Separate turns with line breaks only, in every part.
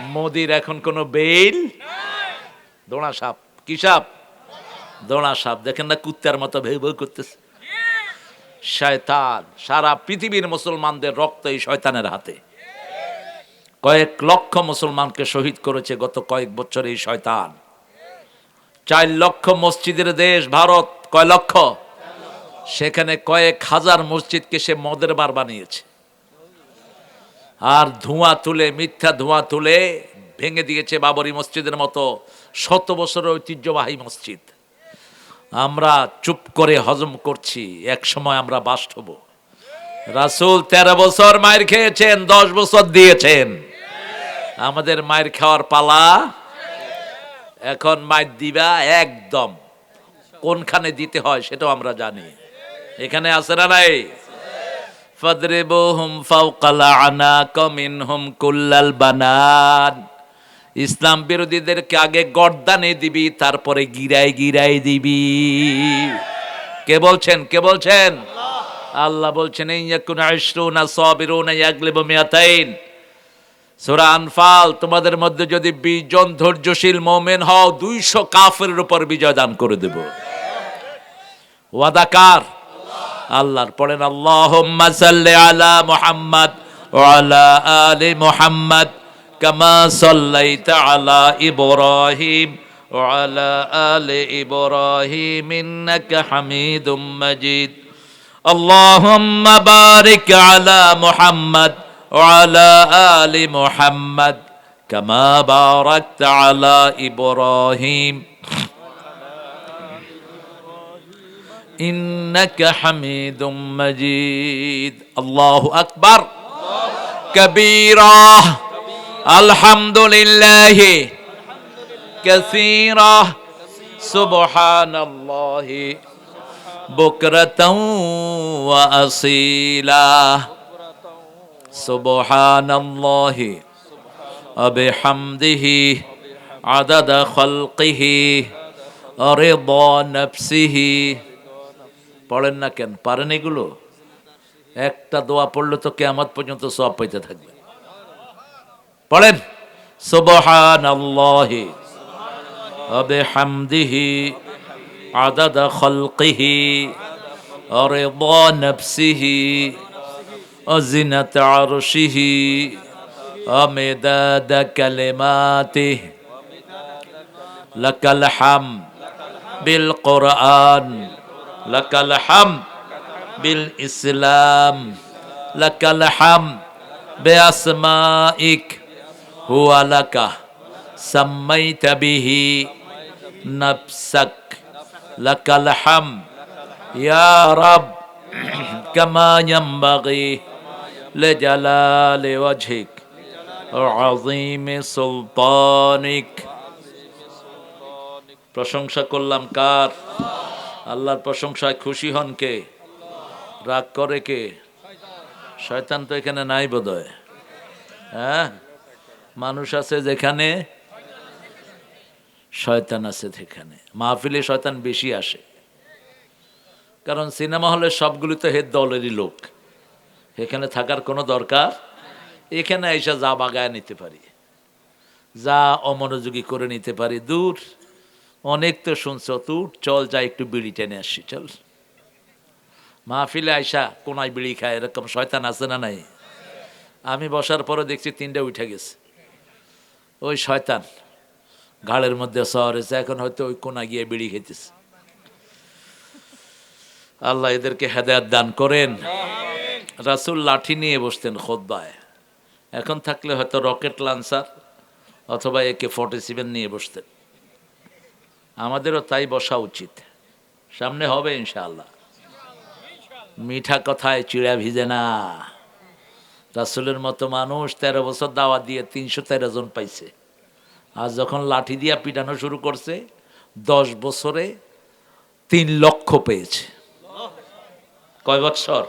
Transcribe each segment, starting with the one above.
মোদির এখন কোনো বেইল? দোড়া সাপ। কি সাপ? দোড়া সাপ। দেখেন না কুত্তার মতো ভেউ ভেউ করতেছে। শয়তান, সারা পৃথিবীর মুসলমানদের রক্ত এই শয়তানের হাতে। কয়েক লক্ষ মুসলমানকে শহীদ করেছে গত কয়েক বছর এই শয়তান। চার লক্ষ মসজিদের দেশ, ভারত, কয় লক্ষ? সেখানে কয়েক হাজার মসজিদকে সে মদের বার বানিয়েছে। আর ধোঁয়া তুলে, মিথ্যা ধোঁয়া তুলে ভেঙে দিয়েছে বাবরি মসজিদের মতো শত বছরের ঐতিহ্যবাহী মসজিদ। আমরা চুপ করে হজম করছি, এক সময় আমরা বাস্ট হব। রাসূল তেরো বছর মায়ের খেয়েছেন, দশ বছর দিয়েছেন। আমাদের মায়ের খাওয়ার পালা এখন মায়ের দিবা একদম। কোনখানে দিতে হয় সেটাও আমরা জানি। এখানে আছে না নাই? কুল্লাল বানান। ইসলাম বিরোধীদেরকে আগে গর্দানে দিবি, তারপরে গিরাই গিরাই দিবি। কে বলছেন? কে বলছেন? আল্লাহ বলছেন ইয়াকুন তোমাদের মধ্যে যদি 20 জন ধৈর্যশীল মুমিন হও 200 কাফেরের উপর বিজয় দান করে দেব। ওয়াদাকার আল্লাহর পড়েন আল্লাহুম্মা সাল্লি আলা মুহাম্মদ ওয়া আলা আলি মুহাম্মদ কামা সাল্লাইতা আলা ইব্রাহিম ওয়া আলা আলি ইব্রাহিম ইন্নাকা হামিদুম মাজিদ اللهم بارك على محمد وعلى آل محمد كما باركت على إبراهيم إنك حميد مجيد. الله أكبر. كبيرا. الحمد لله. كثيرا. سبحان الله. بكرة وأصيلا. سبحان الله. وبحمده. عدد خلقه. رضا نفسه. পড়েন না কেন পারেন এগুলো একটা দোয়া পড়লে তো কেয়ামত পর্যন্ত সব পাইতে থাকবে পড়েন সুবহান আল্লাহি وبحمده عدد خلقه ورضا نفسه وزنة عرشه ومداد كلماته لك الحمد بالقرآن لك الحمد بالإسلام لك الحمد بأسمائك هو لك سميت به نفسك لك الحمد يا رب كما ينبغي لجلال وجهك وعظيم سلطانك প্রশংসা করলাম কার আল্লাহর প্রশংসায় খুশি হন কে? রাগ করে কে? শয়তান তো এখানে নাই বোধহয়। হ্যাঁ? মানুষ আছে যেখানে, শয়তান আছে সেখানে। মাহফিলে শয়তান বেশি আসে। কারণ সিনেমা হলে সবগুলি তো হেদ দলেরই লোক। এখানে থাকার কোনো দরকার? এখানে এসে যা বাগায় নিতে পারি। যা অমনোযোগী করে নিতে পারি। দূর। অনেক তো শুনছ তুই চল যা একটু বিড়ি টেনে আসি, চল। মাহফিলে আইসা কোনায় বিড়ি খায়, এরকম শয়তান আছে না নাই? আমি বসার পরে দেখছি তিনটা উঠে গেছে। ওই শয়তান, ঘাড়ের মধ্যে শহর এসে এখন হয়তো ওই কোনা গিয়ে বিড়ি খেতেছে আল্লাহ এদেরকে হেদায়াত দান করেন। রাসুল লাঠি নিয়ে বসতেন খোদ্বায় এখন থাকলে হয়তো রকেট লান্সার অথবা একে ফর্টি সেভেন নিয়ে বসতেন। আমাদেরও তাই বসা উচিত। সামনে হবে ইনশাআল্লাহ। মিঠা কথায় চিড়া ভিজে না। রাসুলের মতো মানুষ তেরো বছর দাওয়া দিয়ে তিনশো তেরো জন পাইছে। আর যখন লাঠি দিয়া পিটানো শুরু করছে দশ বছরে তিন লক্ষ পেয়েছে। কয় বছর?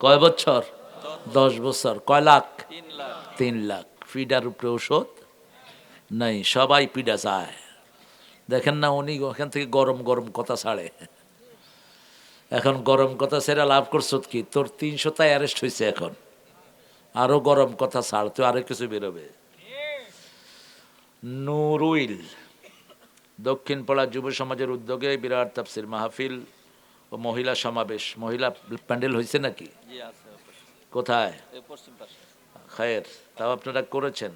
কয় বছর? দশ বছর। কয় লাখ? তিন লাখ। পিডার উপরে ওষুধ নাই সবাই পিডা চায়। দেখেন না উনি ওখান থেকে গরম গরম কথা ছাড়ে। এখন গরম কথা সেটা লাভ করছ কি? তোর তিনশোটাই অ্যারেস্ট হয়েছে এখন। আরও গরম কথা ছাড় তুই আরও কিছু বেরোবে। নুরুইল দক্ষিণ পাড়া যুব সমাজের উদ্যোগে বিরাট তাফসির মাহফিল ও মহিলা সমাবেশ। মহিলা প্যান্ডেল হয়েছে নাকি। কোথায়? খায়ের তাও আপনারা করেছেন।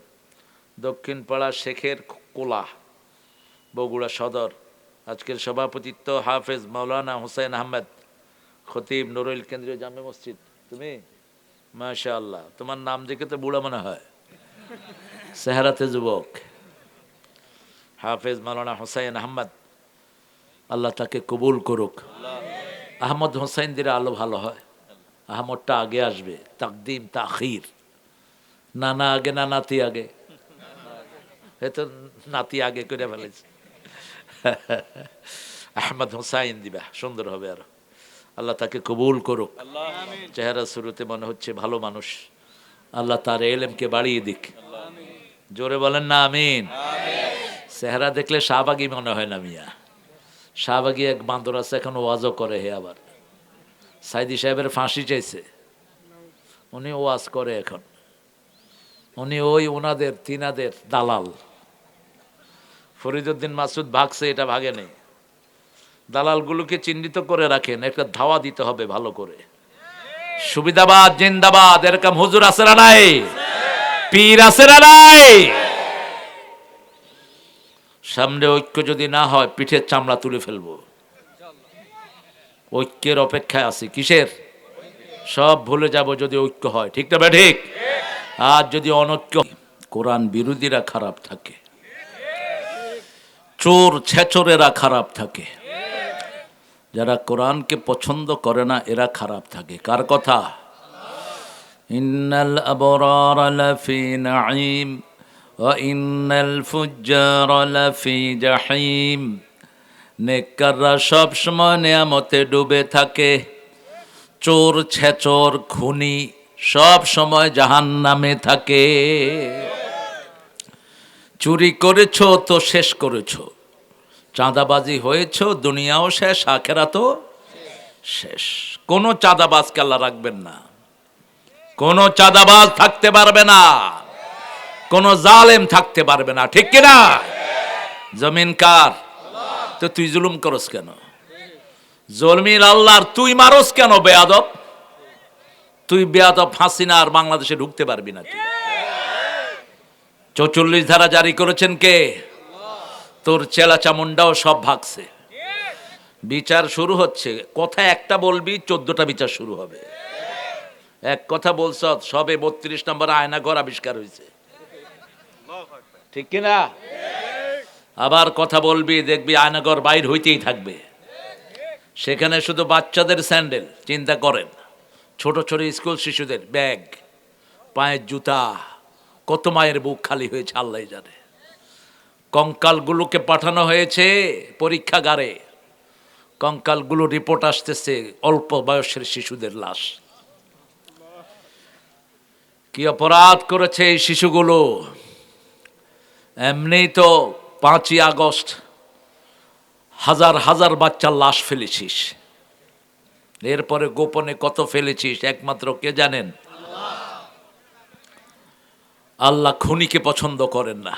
দক্ষিণ পাড়া শেখের কোলা বগুড়া সদর। আজকের সভাপতিত্ব হাফেজ মাওলানা হুসাইন আহমেদ, খতিব নুরুল কেন্দ্রীয় জামে মসজিদ। তুমি? মাশা আল্লাহ তোমার নাম দেখে তো বুড়া মনে হয়। সেহারাতে যুবক। হাফেজ মাওলানা হুসাইন আহমদ, আল্লাহ তাকে কবুল করুক। আহমদ হোসাইন দিলে আলো ভালো হয়। আহমদটা আগে আসবে। তাকদিম, তাখির। নানা আগে না নাতি আগে। হয়তো নাতি আগে করে ফেলেছে। আহমদ হোসাইন দিবা সুন্দর হবে আরও। আল্লাহ তাকে কবুল করুক। চেহারা শুরুতে মনে হচ্ছে ভালো মানুষ। আল্লাহ তার এলেমকে বাড়িয়ে দিক। জোরে বলেন না আমিন। চেহারা দেখলে শাহবাগি মনে হয় না মিয়া। শাহবাগি এক বান্দর আছে এখন ওয়াজও করে হে আবার। সাইদি সাহেবের ফাঁসি চাইছে। উনি ওয়াজ করে এখন। উনি ওই ওনাদের তিনাদের দালাল। ফরিদুদ্দিন মাসুদ ভাগছে, এটা ভাগে নেই। দালালগুলোকে চিহ্নিত করে রাখেন, একটা ধাওয়া দিতে হবে ভালো করে। সুবিধাবাদ, জিন্দাবাদ, এরকম হুজুর আছে না নাই? পীর আছে না নাই? সামনে ঐক্য যদি না হয়, পিঠের চামড়া তুলে ফেলব। ঐক্যের অপেক্ষায় আছি। কিসের? সব ভুলে যাব যদি ঐক্য হয়। ঠিক না ঠিক? আর যদি অনৈক্য কোরআন বিরোধীরা খারাপ থাকে। চোর ছেচরেরা খারাপ থাকে। যারা কোরআনকে পছন্দ করে না, এরা খারাপ থাকে। কার কথা? ইন্নাল আবরার লাফি নাঈম, ওয়া ইন্নাল ফুজ্জার লাফি জাহিম। নেককাররা সব সময় নিয়ামতে ডুবে থাকে। চোর ছেচর খুনি সব সময় জাহান নামে থাকে। চুরি করেছ তো শেষ করেছ। চাঁদাবাজি হয়েছ, দুনিয়াও শেষ আখেরা তো শেষ। কোনো চাঁদাবাজকে আল্লাহ রাখবেন না। কোনো চাঁদাবাজ থাকতে পারবে না। কোনো জালেম থাকতে পারবে না। ঠিক কিনা? জমিন কার? তো তুই জুলুম করস কেন? জলমির আল্লাহর তুই মারস কেন বেয়াদব? তুই বেয়াদব হাসিনা আর বাংলাদেশে ঢুকতে পারবি না তুই। চৌচল্লিশ ধারা জারি করেছেন কে? তোর চেলা চামুন্ডাও সব ভাগছে। বিচার শুরু হচ্ছে। কথা একটা বলবি, চোদ্দটা বিচার শুরু হবে। এক কথা বলছ, সবে বত্রিশ নম্বর আয়নাঘর আবিষ্কার হয়েছে। ঠিক কিনা আবার কথা বলবি, দেখবি আয়নাঘর বাইর হইতেই থাকবে। সেখানে শুধু বাচ্চাদের স্যান্ডেল, চিন্তা করেন। ছোট ছোট স্কুল শিশুদের ব্যাগ, পায়ের জুতা। কত মায়ের বুক খালি হয়েছে, আল্লাহ জানে। কঙ্কালগুলোকে পাঠানো হয়েছে পরীক্ষাগারে। কঙ্কালগুলো রিপোর্ট আসতেছে অল্প বয়সের শিশুদের লাশ। কি অপরাধ করেছে এই শিশুগুলো? এমনি তো পাঁচই আগস্ট হাজার হাজার বাচ্চার লাশ ফেলেছিস। এরপরে গোপনে কত ফেলেছিস, একমাত্র কে জানেন? আল্লাহ খুনিকে পছন্দ করেন না।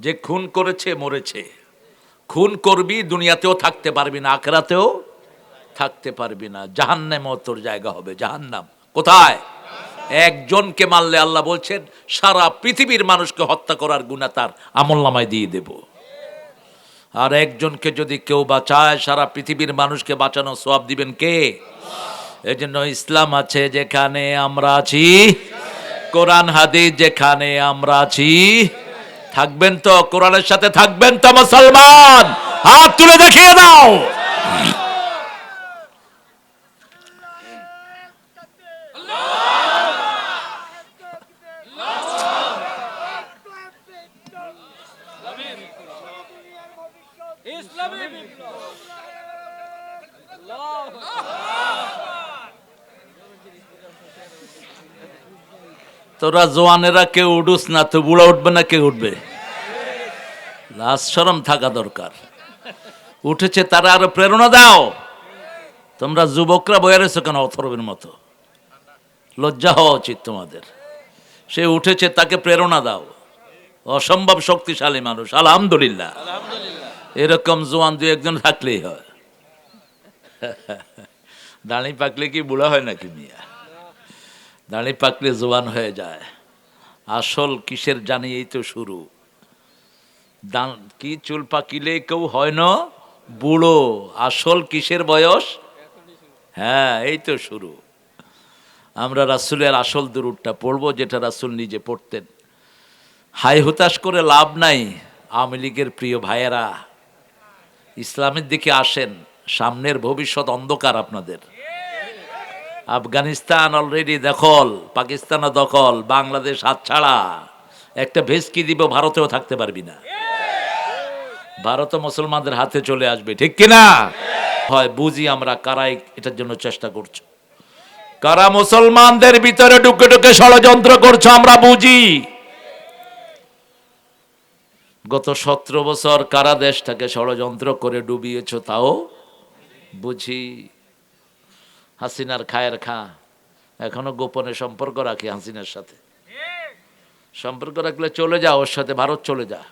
যে খুন করেছে, মরেছে। খুন করবি, দুনিয়াতেও থাকতে পারবি না, আখরাতেও থাকতে পারবি না। জাহান্নামেও তোর জায়গা হবে, জাহান্নাম। কোথায়? একজনকে মারলে আল্লাহ বলছেন, সারা পৃথিবীর মানুষকে হত্যা করার গুণা তার আমল নামায় দিয়ে দেব। আর একজনকে যদি কেউ বাঁচায়, সারা পৃথিবীর মানুষকে বাঁচানো সব দিবেন কে? এজন্য ইসলাম আছে যেখানে আমরা আছি। কোরআন হাদিস যেখানে আমরা আছি, থাকবেন তো কোরআনের সাথে থাকবেন তো মুসলমান। হাত তুলে দেখিয়ে দাও। তোরা জোয়ানেরা কেউ উঠুস না, তো বুড়া উঠবে না, কে উঠবে? লাশ সরম থাকা দরকার। উঠেছে তারা, আরও প্রেরণা দাও। তোমরা যুবকরা বয়ে রয়েছো কেন অথর্বের মতো? লজ্জা হওয়া উচিত তোমাদের। সে উঠেছে, তাকে প্রেরণা দাও। অসম্ভব শক্তিশালী মানুষ, আলহামদুলিল্লাহ। এরকম জোয়ান দু একজন থাকলেই হয়। দাঁড়ি পাকলে কি বুড়া হয় নাকি মিয়া? দাঁড়ি পাকলে জোয়ান হয়ে যায়। আসল কিসের জানি এই তো শুরু। দান, কি চুল পাকিলে কেউ হয় না? বুড়ো, আসল কিসের বয়স? হ্যাঁ এই তো শুরু। আমরা রাসুলের আসল দুরুটটা পড়ব, যেটা রাসুল নিজে পড়তেন। হাই হুতাশ করে লাভ নাই, আওয়ামী লীগের প্রিয় ভাইয়েরা। ইসলামের দিকে আসেন, সামনের ভবিষ্যৎ অন্ধকার আপনাদের। আফগানিস্তান অলরেডি দখল, পাকিস্তানও দখল, বাংলাদেশ হাত ছাড়া। একটা ভেস্কি দিব, ভারতেও থাকতে পারবি না। ভারত মুসলমানদের হাতে চলে আসবে, ঠিক কিনা হয় বুঝি আমরা কারাই এটার জন্য চেষ্টা করছ। কারা মুসলমানদের ভিতরে ঢুকে ঢুকে ষড়যন্ত্র করছ, আমরা বুঝি। গত সতেরো বছর কারা দেশটাকে ষড়যন্ত্র করে ডুবিয়েছ, তাও বুঝি। হাসিনার খায়ের খা। এখনও গোপনে সম্পর্ক রাখি হাসিনার সাথে। সম্পর্ক রাখলে চলে যা, ওর সাথে ভারত চলে যা।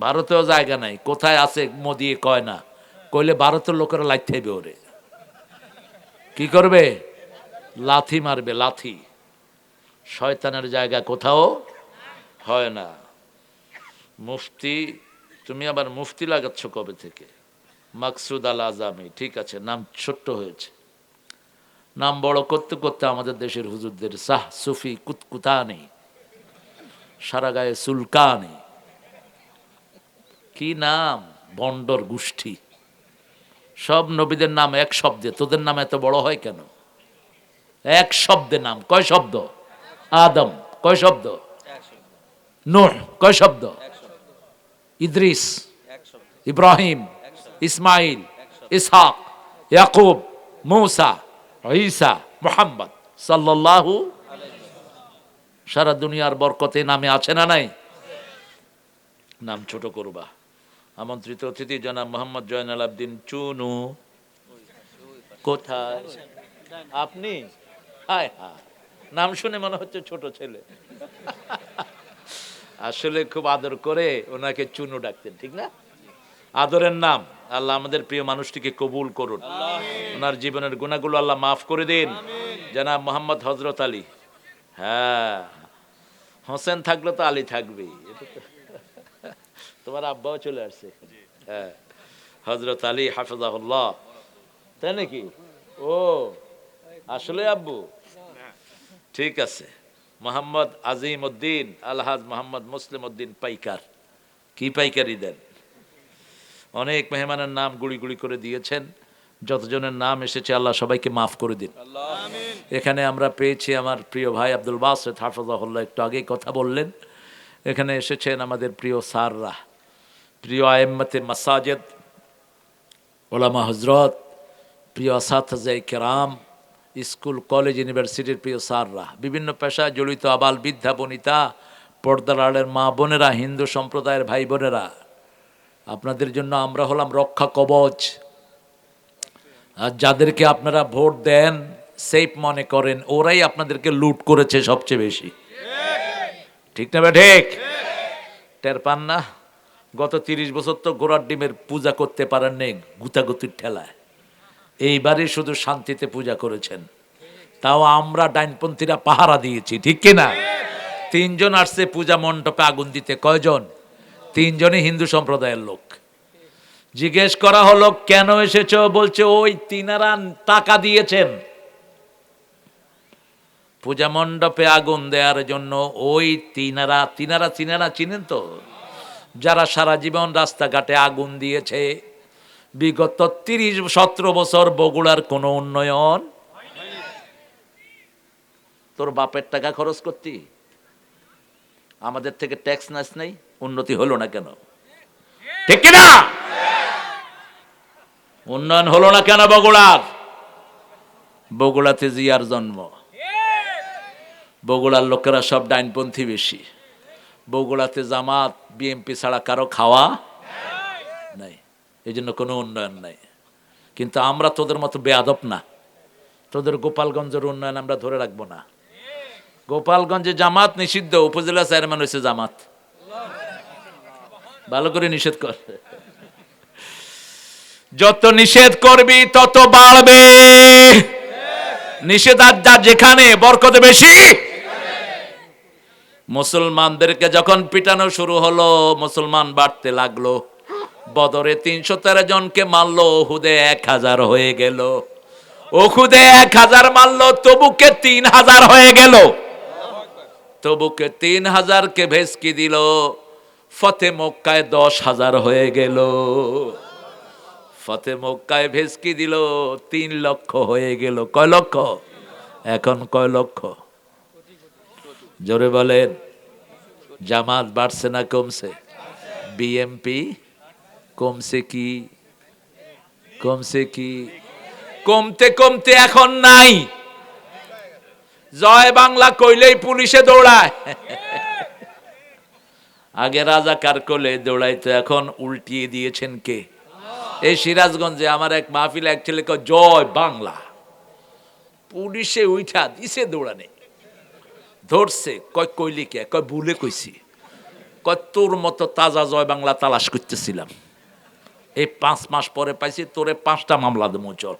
ভারতেও জায়গা নাই, কোথায় আছে মোদি কয় না। কইলে ভারতের লোকেরা লাইতে ওরে। কি করবে? লাথি মারবে, লাথি। শয়তানের জায়গা কোথাও হয় না। মুফতি, তুমি আবার মুফতি লাগাচ্ছ কবে থেকে? মাকসুদ আল আজামি ঠিক আছে নাম ছোট্ট হয়েছে। নাম বড় করতে করতে আমাদের দেশের হুজুরদের সাহ সুফি কুতকুতানি সারা গায়ে সুলকানি। কি নাম? বন্ডর গোষ্ঠী। সব নবীদের নাম এক শব্দে তোদের নাম এত বড় হয় কেন? এক শব্দে নাম কয় শব্দ? আদম কয় শব্দ? নূহ কয় শব্দ? ইদ্রিস ইব্রাহিম ইসমাইল, ইসহাক, ইয়াকুব, মৌসা, ঈসা, মোহাম্মদ সাল্লাল্লাহু সারা দুনিয়ার বরকতে নামে আছে না নাই? নাম ছোট করবা। আমন্ত্রিত অতিথি জনাব মোহাম্মদ জয়নাল আবদিন চুনু। কোথায়? আপনি? হায় হায়, নাম শুনে মনে হচ্ছে ছোট ছেলে। আসলে খুব আদর করে ওনাকে চুনু ডাকতেন, ঠিক না? আদরের নাম? আল্লাহ আমাদের প্রিয় মানুষটিকে কবুল করুন। ওনার জীবনের গুণাগুলো আল্লাহ মাফ করে দিন। জানাব মোহাম্মদ হজরত আলী। হ্যাঁ। হোসেন থাকলে তো আলী তো- তোমার আব্বাও চলে আসছে। হ্যাঁ। হজরত আলী হাফিজাহুল্লাহ। তাই নাকি? ও, আসলে আব্বু? ঠিক আছে। মোহাম্মদ আজিম উদ্দিন আলহাজ মোহাম্মদ মুসলিম উদ্দিন পাইকার। কি পাইকারি দেন? অনেক মেহমানের নাম গুড়ি গুড়ি করে দিয়েছেন। যতজনের নাম এসেছে আল্লাহ সবাইকে মাফ করে দিন। এখানে আমরা পেয়েছি আমার প্রিয় ভাই আব্দুল বাসেদ হাফজাহুল্লাহ একটু আগেই কথা বললেন। এখানে এসেছেন আমাদের প্রিয় সাররা প্রিয় আয়েম্মতে মাসাজেদ ওলামা হজরত প্রিয় আসাতাজাই কেরাম স্কুল কলেজ ইউনিভার্সিটির প্রিয় স্যাররা বিভিন্ন পেশায় জড়িত আবাল বৃদ্ধা বনিতা পর্দার আড়ের মা বোনেরা হিন্দু সম্প্রদায়ের ভাই বোনেরা আপনাদের জন্য আমরা হলাম রক্ষা কবচ। আর যাদেরকে আপনারা ভোট দেন, সেফ মনে করেন, ওরাই আপনাদেরকে লুট করেছে সবচেয়ে বেশি। ঠিক না ঠিক? টের পান না? গত তিরিশ বছর তো গোড়ার ডিমের পূজা করতে পারেন নেই গুতাগুতির ঠেলায়। এইবারই শুধু শান্তিতে পূজা করেছেন। তাও আমরা ডাইনপন্থীরা পাহারা দিয়েছি, ঠিক কিনা তিনজন আসছে পূজা মণ্ডপে আগুন দিতে। কয়জন? তিনজনই হিন্দু সম্প্রদায়ের লোক। জিজ্ঞেস করা হলো, কেন এসেছ? বলছে, ওই তিনারা টাকা দিয়েছেন। পূজা মণ্ডপে আগুন দেওয়ার জন্য ওই তিনারা তিনারা তিনারা চিনেন তো? যারা সারা জীবন রাস্তাঘাটে আগুন দিয়েছে, বিগত তিরিশ, সতেরো বছর বগুড়ার কোনো উন্নয়ন? তোর বাপের টাকা খরচ করতি? আমাদের থেকে ট্যাক্স নাস নেই, উন্নতি হলো না কেন? ঠিক না উন্নয়ন হলো না কেন বগুড়ার? বগুড়াতে জিয়ার জন্ম। বগুড়ার লোকেরা সব ডাইনপন্থী বেশি। বগুড়াতে জামাত বিএমপি ছাড়া কারও খাওয়া নাই। এই জন্য কোনো উন্নয়ন নাই। কিন্তু আমরা তোদের মতো বেয়াদব না। তোদের গোপালগঞ্জের উন্নয়ন আমরা ধরে রাখব না। গোপালগঞ্জে জামাত নিষিদ্ধ, উপজেলা চেয়ারম্যান হয়েছে জামাত। ভালো করে নিষেধ কর। যত নিষেধ করবি, তত বাড়বে। নিষেধাজ্ঞা যেখানে, বরকত বেশি। মুসলমানদেরকে যখন পিটানো শুরু হলো, মুসলমান বাড়তে লাগল। বদরে তিনশো তেরো জনকে মারলো ওহুদে এক হাজার হয়ে গেল। ওহুদে এক হাজার মারলো, তবুকে তিন হাজার হয়ে গেল। তবুকে তিন হাজারকে ভেসকি দিল। ফতে মক্কায় দশ হাজার হয়ে গেল। ফতে মক্কায় ভেসকি দিল, তিন লক্ষ হয়ে গেল। কয় লক্ষ? এখন কয় লক্ষ? জোরে বলেন, জামাত বাড়ছে না কমছে? বিএমপি কমছে কি? কমছে কি? কমতে কমতে এখন নাই। জয় বাংলা কইলেই পুলিশে দৌড়ায়। আগে রাজা কার কোলে দৌড়াইতো এখন উল্টিয়ে দিয়েছেন কে? এই সিরাজগঞ্জে আমার এক মাহফিল এক ছেলে কয়, জয় বাংলা। পুলিশে উঠা দিছে দৌড়ানে। ধরছে কয় কইলি কে? কয় ভুলে কইছি। কয় তোর মতো তাজা জয় বাংলা তালাশ করতেছিলাম। এই পাঁচ মাস পরে পাইছি তোরে পাঁচটা মামলা দেবো চল।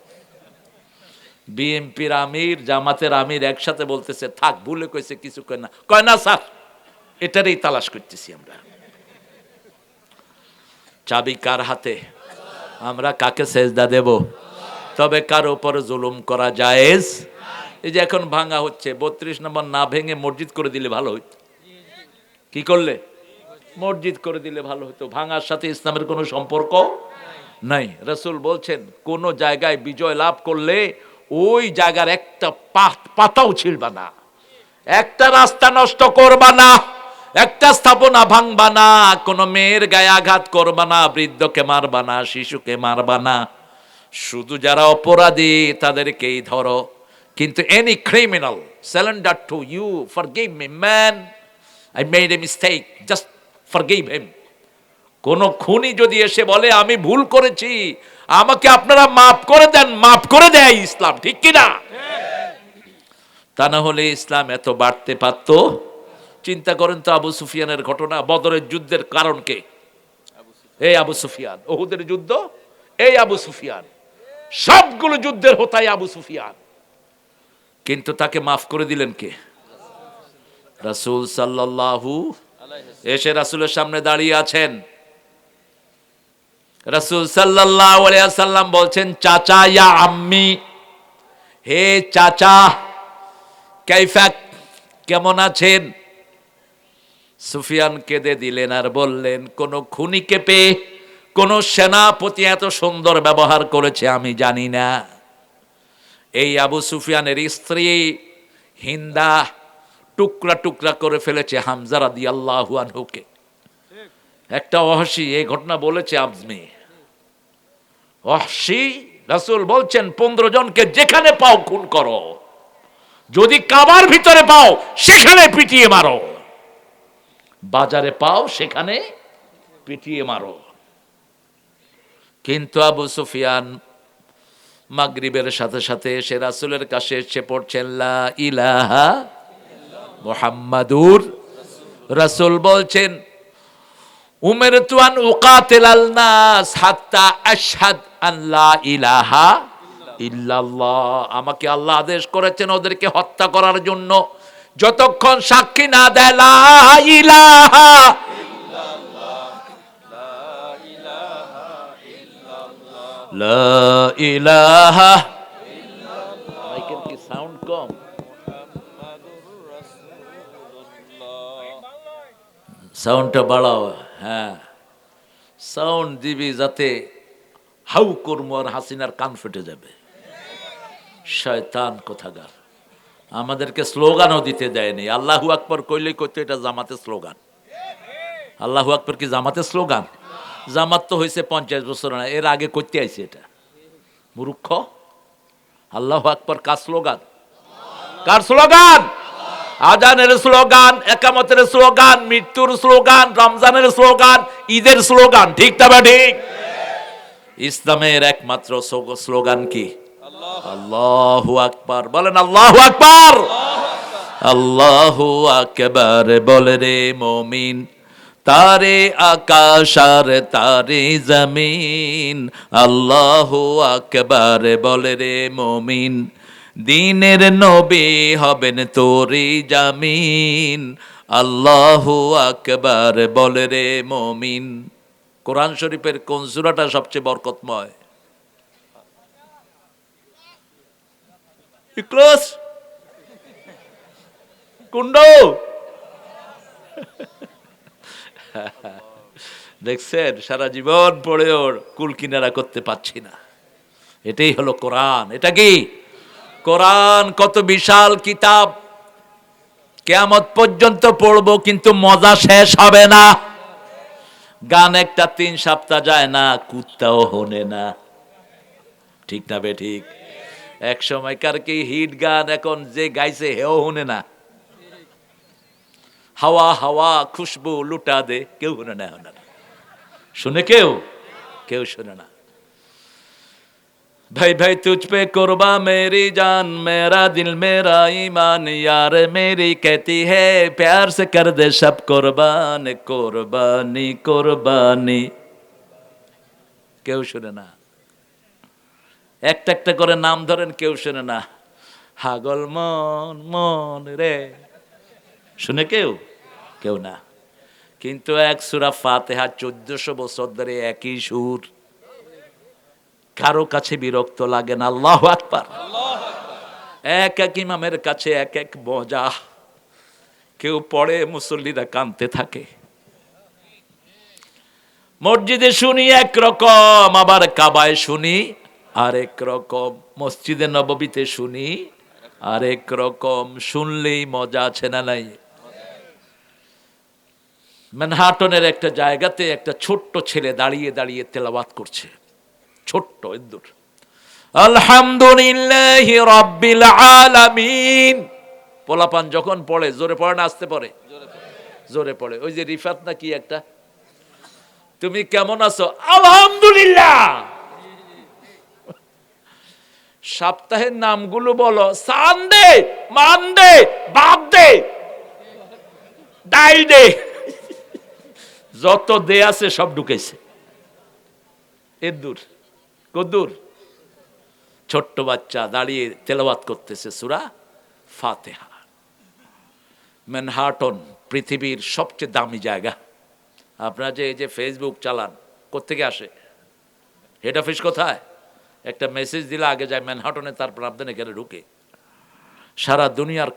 বিএনপির আমির, জামাতের আমির একসাথে বলতেছে, থাক, ভুলে কইছে, কিছু কয় না। কয় না, স্যার, এটারই তালাশ করতেছি আমরা। চাবি কার হাতে? আমরা কাকে সেজদা দেব? তবে কার উপরে জুলুম করা জায়েজ? এই যে এখন ভাঙা হচ্ছে, বত্রিশ নম্বর না ভেঙে মসজিদ করে দিলে ভালো হইতো। কি করলে? মসজিদ করে দিলে ভালো হতো ভাঙার সাথে ইসলামের কোনো সম্পর্ক নাই। রসুল বলছেন, কোন জায়গায় বিজয় লাভ করলে ওই জায়গার একটা পাতাও ছিলবা না। একটা রাস্তা নষ্ট করবা না, একটা স্থাপনা ভাঙবা না, কোনো মেয়ের গায়ে আঘাত করবা না, বৃদ্ধকে মারবা না, শিশুকে মারবা না। শুধু যারা অপরাধী, তাদেরকেই ধরো। কিন্তু any criminal surrender to you forgive me man I made a mistake just forgive him কোন খুনি যদি এসে বলে, আমি ভুল করেছি আমাকে আপনারা মাফ করে দেন, মাফ করে দেয় ইসলাম, ঠিক কিনা তা না হলে ইসলাম এত বাড়তে পারত? চিন্তা করেন তো আবু সুফিয়ানের ঘটনা, বদরের যুদ্ধের কারণ কে? এই আবু সুফিয়ান, ওহুদের যুদ্ধ? এই আবু সুফিয়ান, সবগুলো যুদ্ধের হতাই আবু সুফিয়ান। কিন্তু তাকে মাফ করে দিলেন কে? রাসূল সাল্লাল্লাহু, এসে রাসূলের সামনে দাঁড়িয়ে আছেন। রাসূল সাল্লাম বলছেন, চাচা ইয়া আম্মি, হে চাচা, কাইফা, কেমন আছেন? সুফিয়ান কেঁদে দিলেন আর বললেন, কোন খুনিকে পেয়ে কোন সেনাপতি এত সুন্দর ব্যবহার করেছে আমি জানি না। এই আবু সুফিয়ানের স্ত্রী হিন্দা টুকরা টুকরা করে ফেলেছে হামজারা দি আল্লাহু আনহুকে। একটা অহসি এই ঘটনা বলেছে আজমি অহসি রাসূল বলছেন, পনেরো জনকে যেখানে পাও খুন করো। যদি কাবার ভিতরে পাও, সেখানে পিটিয়ে মারো। বাজারে পাও, সেখানে পিটিয়ে মারো। কিন্তু আবু সুফিয়ান মাগরিবের সাথে সাথে এসে রাসূলের কাছে এসে পড়ছেন ইলাহা মোহাম্মাদুর রাসূল। বলছেন উমের তুয়ান উকাতিলাল নাস হাত্তা আশহাদ আন লা ইলাহা ইল্লাল্লাহ। আমাকে আল্লাহ আদেশ করেছেন ওদেরকে হত্যা করার জন্য। যতক্ষণ সাক্ষী না দেয় লা ইলাহা লা ইলাহা কি সাউন্ড কম? সাউন্ডটা বাড়াও। হ্যাঁ। সাউন্ড দিবি যাতে হাউ কর্ম আর হাসিনার কান ফেটে যাবে। শয়তান কোথাকার। আমাদেরকে স্লোগানও দিতে দেয়নি। আল্লাহু আকবর কইলেই করতো এটা জামাতে স্লোগান। আল্লাহু আকবর কি জামাতে স্লোগান? জামাত তো হয়েছে পঞ্চাশ বছর না এর আগে করতে আইছে এটা। মূর্খ। আল্লাহু আকবর কার স্লোগান? কার স্লোগান? আজানের স্লোগান, একামতের স্লোগান, মৃত্যুর স্লোগান, রমজানের স্লোগান, ঈদের স্লোগান, ঠিক তবে ঠিক? ইসলামের একমাত্র স্লো- স্লোগান কি? আল্লাহু আকবার। বলেন আল্লাহু আকবার। আল্লাহু আকবার বলে রে মমিন, তারে আকাশ আর তারে জমিন। আল্লাহু আকবার বলে রে মমিন দিনের নবী হবেন তোরি জামিন। আল্লাহু আকবার বলে রে মমিন। কোরআন শরীফের কোন সূরাটা সবচেয়ে বরকতময়? ইকলাস কুণ্ড দেখছেন, সারা জীবন পড়েও কুল কিনারা করতে পারছি না। এটাই হলো কোরআন। এটা কি? কোরআন কত বিশাল কিতাব। কেয়ামত পর্যন্ত পড়ব, কিন্তু মজা শেষ হবে না। গান একটা তিন সপ্তাহ যায় না, কুত্তাও হনে না। ঠিক না বে, ঠিক? এক সময়কার কি হিট গান এখন যে গাইছে, হেও শুনে না। হাওয়া হাওয়া, খুশবু লুটা দে, কেউ শুনে না। শুনে কেউ? কেউ শুনে না। भाई भाई तुझ पे कुर्बा मेरी जान मेरा दिल मेरा ईमान यार मेरी कहती है प्यार से कर दे सब कुर्बान कुर्बानी कुर्बानी কেউ শুনে না একটা একটা করে নাম ধরেন কেউ শুনে না হাগল মন মন রে শুনে কেউ কেউ না কিন্তু এক সুরা ফাতেহা চোদ্দশো বছর ধরে একই সুর কারও কাছে বিরক্ত লাগে না, আল্লাহ আকবার। এক এক ইমামের কাছে এক এক মজা। কেউ পড়ে, মুসল্লিরা কানতে থাকে। মসজিদে শুনি এক রকম, আবার কাবায় শুনি আরেক রকম। মসজিদে নববীতে শুনি আরেক রকম। শুনলেই মজা আছে না নাই? ম্যানহাটনের একটা জায়গাতে একটা ছোট্ট ছেলে দাঁড়িয়ে দাঁড়িয়ে তেলাওয়াত করছে। ছোট্ট ইন্দুর আলহামদুলিল্লাহ রাব্বিল আলামিন। পোলাপান যখন পড়ে, জোরে পড়ে না, আসতে পড়ে? জোরে পড়ে। ওই যে রিফাত না কি একটা? তুমি কেমন আছো? আলহামদুলিল্লাহ। সপ্তাহের নামগুলো বলো সানডে মানডে বাপডে ডাইল ডে যত দে আছে সব ঢুকেছে। এর দূর। কদ্দূর। ছোট্ট বাচ্চা দাঁড়িয়ে তেলাওয়াত করতেছে সুরা ফাতেহা। ম্যানহাটন পৃথিবীর সবচেয়ে দামি জায়গা। আপনারা যে এই যে ফেসবুক চালান, কোত্থেকে আসে? হেড অফিস কোথায়? একটা মেসেজ দিলে আগে যায় ম্যানহাটনে, তারপর আপনাদের এখানে ঢুকে। সারা দুনিয়ার